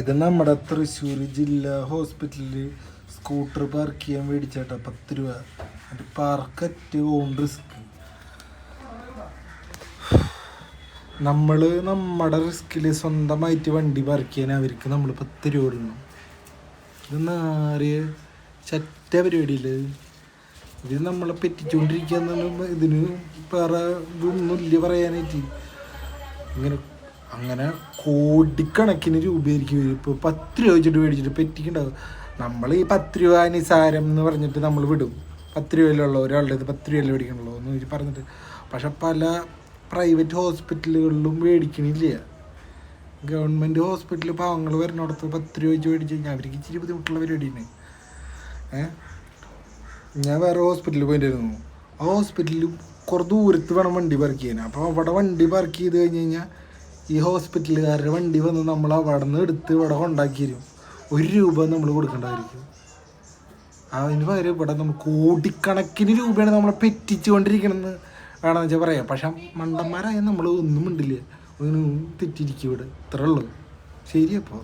ഇത് നമ്മുടെ തൃശ്ശൂർ ജില്ലാ ഹോസ്പിറ്റലിൽ സ്കൂട്ടർ പാർക്ക് ചെയ്യാൻ മേടിച്ചേട്ടാ പത്ത് രൂപ. അത് പാർക്കറ്റ് ഓൺ റിസ്ക്. നമ്മൾ നമ്മുടെ റിസ്കിൽ സ്വന്തമായിട്ട് വണ്ടി പാർക്ക് ചെയ്യാൻ അവർക്ക് നമ്മൾ പത്ത് രൂപ ഇടുന്നു ഇത് നാറിയ ചറ്റ പരിപാടിയില്ല ഇത് നമ്മളെ പറ്റിച്ചുകൊണ്ടിരിക്കുക ഇതിന് വേറെ ഇതൊന്നുമില്ല പറയാനായിട്ട്. ഇങ്ങനെ അങ്ങനെ കോടിക്കണക്കിന് രൂപയായിരിക്കും. വരും ഇപ്പോൾ പത്ത് രൂപ വെച്ചിട്ട് മേടിച്ചിട്ട് പറ്റിക്കുണ്ടാവും നമ്മൾ ഈ പത്ത് രൂപ നിസാരം എന്ന് പറഞ്ഞിട്ട് നമ്മൾ വിടും. പത്ത് രൂപയിലുള്ള ഒരാളുടെ പത്ത് രൂപയല്ലേ മേടിക്കണുള്ളൂ എന്ന് പറഞ്ഞിട്ട്. പക്ഷെ പല പ്രൈവറ്റ് ഹോസ്പിറ്റലുകളിലും മേടിക്കണില്ല. ഗവൺമെന്റ് ഹോസ്പിറ്റലിൽ പാവങ്ങൾ വരുന്നിടത്ത് പത്ത് രൂപ വെച്ച് മേടിച്ച് കഴിഞ്ഞാൽ അവർക്ക് ഇച്ചിരി ബുദ്ധിമുട്ടുള്ള പരിപാടിയാണ്. ഏഹ് ഞാൻ വേറെ ഹോസ്പിറ്റലിൽ പോയിട്ടായിരുന്നു ആ ഹോസ്പിറ്റലിൽ കുറേ ദൂരത്ത് വേണം വണ്ടി പാർക്ക് ചെയ്യാൻ. അപ്പോൾ അവിടെ വണ്ടി പാർക്ക് ചെയ്ത് കഴിഞ്ഞ് കഴിഞ്ഞാൽ ഈ ഹോസ്പിറ്റലുകാരുടെ വണ്ടി വന്ന് നമ്മൾ അവിടെ നിന്ന് എടുത്ത് ഇവിടെ കൊണ്ടാക്കി തരും ഒരു രൂപ നമ്മൾ കൊടുക്കേണ്ടതായിരിക്കും അതിന് പകരം ഇവിടെ നമ്മൾ കോടിക്കണക്കിന് രൂപയാണ് നമ്മളെ പെറ്റിച്ചുകൊണ്ടിരിക്കണമെന്ന് വേണമെന്ന് വെച്ചാൽ പറയാം. പക്ഷെ മണ്ടന്മാരായ നമ്മൾ ഒന്നും മിണ്ടില്ല. ഒന്നും തെറ്റിരിക്കും ഇവിടെ. ഇത്രയുള്ളൂ ശരിയപ്പോൾ